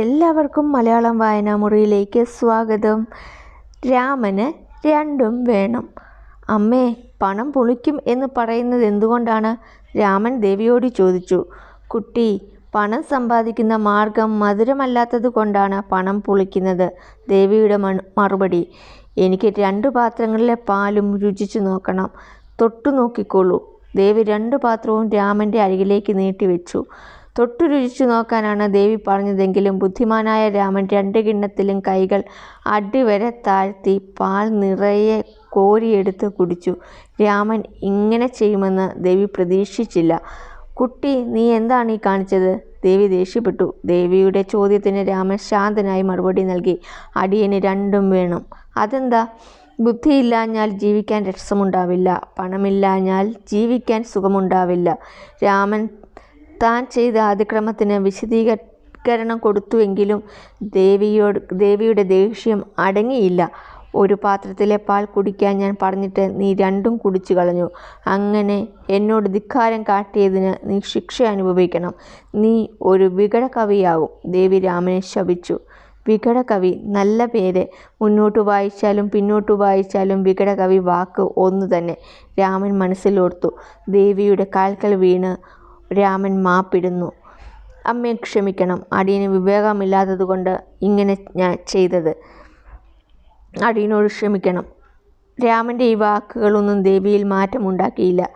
എല്ലാവർക്കും മലയാളം വായനാ മുറിയിലേക്ക് സ്വാഗതം. രാമന് രണ്ടും വേണം. അമ്മേ പണം പൊളിക്കും എന്ന് പറയുന്നത് എന്തുകൊണ്ടാണ്? രാമൻ ദേവിയോട് ചോദിച്ചു. കുട്ടി പണം സമ്പാദിക്കുന്ന മാർഗം മധുരമല്ലാത്തത് കൊണ്ടാണ് പണം പൊളിക്കുന്നത്. ദേവിയുടെ മറുപടി. എനിക്ക് രണ്ട് പാത്രങ്ങളിലെ പാലും രുചിച്ചു നോക്കണം. തൊട്ടു നോക്കിക്കോളൂ. ദേവി രണ്ട് പാത്രവും രാമന്റെ അരികിലേക്ക് നീട്ടിവെച്ചു തൊട്ടു രുചിച്ചു നോക്കാനാണ് ദേവി പറഞ്ഞതെങ്കിലും ബുദ്ധിമാനായ രാമൻ രണ്ട് കിണ്ണത്തിലും കൈകൾ അടിവരെ താഴ്ത്തി പാൽ നിറയെ കോരിയെടുത്ത് കുടിച്ചു. രാമൻ ഇങ്ങനെ ചെയ്യുമെന്ന് ദേവി പ്രതീക്ഷിച്ചില്ല. കുട്ടി നീ എന്താണ് ഈ കാണിച്ചത്? ദേവി ദേഷ്യപ്പെട്ടു. ദേവിയുടെ ചോദ്യത്തിന് രാമൻ ശാന്തനായി മറുപടി നൽകി. അടിയന് രണ്ടും വേണം. അതെന്താ? ബുദ്ധിയില്ലാഞ്ഞാൽ ജീവിക്കാൻ രസമുണ്ടാവില്ല. പണമില്ലാഞ്ഞാൽ ജീവിക്കാൻ സുഖമുണ്ടാവില്ല. രാമൻ താൻ ചെയ്ത അതിക്രമത്തിന് വിശദീകരണം കൊടുത്തുവെങ്കിലും ദേവിയോട് ദേവിയുടെ ദേഷ്യം അടങ്ങിയില്ല. ഒരു പാത്രത്തിലെ പാൽ കുടിക്കാൻ ഞാൻ പറഞ്ഞിട്ട് നീ രണ്ടും കുടിച്ചു കളഞ്ഞു. അങ്ങനെ എന്നോട് ധിക്കാരം കാട്ടിയതിന് നീ ശിക്ഷ അനുഭവിക്കണം. നീ ഒരു വികടകവിയാകും. ദേവി രാമനെ ശപിച്ചു. വികടകവി നല്ല പേര്. മുന്നോട്ട് വായിച്ചാലും പിന്നോട്ട് വായിച്ചാലും വികടകവി വാക്ക് ഒന്നു തന്നെ. രാമൻ മനസ്സിലോർത്തു. ദേവിയുടെ കാൽക്കൽ വീണ് രാമൻ മാപ്പിടുന്നു. അമ്മയെ ക്ഷമിക്കണം. അടിയന് വിവേകമില്ലാത്തതുകൊണ്ട് ഇങ്ങനെ ഞാൻ ചെയ്തത്. അടിയനോട് ക്ഷമിക്കണം. രാമന്റെ ഈ വാക്കുകളൊന്നും ദേവിയിൽ മാറ്റമുണ്ടാക്കിയില്ല.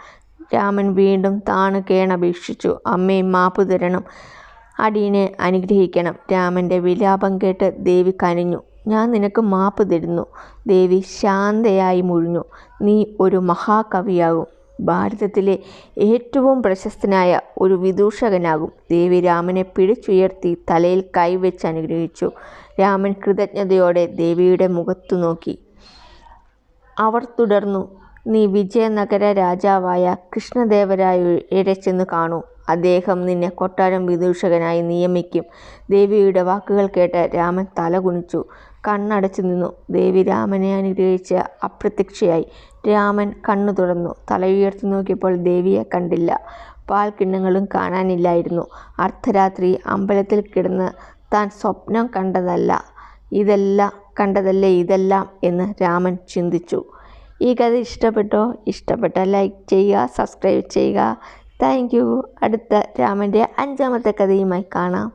രാമൻ വീണ്ടും താണു കേണപേക്ഷിച്ചു അമ്മയെ മാപ്പ് തരണം. അടിയനെ അനുഗ്രഹിക്കണം. രാമന്റെ വിലാപം കേട്ട് ദേവി കനിഞ്ഞു ഞാൻ നിനക്ക് മാപ്പ് തരുന്നു. ദേവി ശാന്തയായി മുഴിഞ്ഞു. നീ ഒരു മഹാകവിയാകും. ഭാരതത്തിലെ ഏറ്റവും പ്രശസ്തനായ ഒരു വിദൂഷകനാകും. ദേവി രാമനെ പിടിച്ചുയർത്തി തലയിൽ കൈവച്ച് അനുഗ്രഹിച്ചു. രാമൻ കൃതജ്ഞതയോടെ ദേവിയുടെ മുഖത്തു നോക്കി. അവർ തുടർന്നു നീ വിജയനഗര രാജാവായ കൃഷ്ണദേവരായരെ ചെന്ന് കാണൂ. അദ്ദേഹം നിന്നെ കൊട്ടാരം വിദൂഷകനായി നിയമിക്കും ദേവിയുടെ വാക്കുകൾ കേട്ട് രാമൻ തല കുനിച്ചു കണ്ണടച്ചു നിന്നു. ദേവി രാമനെ അനുഗ്രഹിച്ച് അപ്രത്യക്ഷയായി. രാമൻ കണ്ണു തുറന്നു. ഉയർത്തി നോക്കിയപ്പോൾ ദേവിയെ കണ്ടില്ല. പാൽ കിണ്ണങ്ങളും കാണാനില്ലായിരുന്നു. അർദ്ധരാത്രി അമ്പലത്തിൽ കിടന്ന് താൻ സ്വപ്നം കണ്ടതല്ല ഇതെല്ലാം കണ്ടതല്ലേ ഇതെല്ലാം എന്ന് രാമൻ ചിന്തിച്ചു. ഈ കഥ ഇഷ്ടപ്പെട്ടോ? ഇഷ്ടപ്പെട്ട ലൈക്ക് ചെയ്യുക സബ്സ്ക്രൈബ് ചെയ്യുക. Thank you. അടുത്ത രാമന്റെ അഞ്ചാമത്തെ കഥയുമായി കാണാം.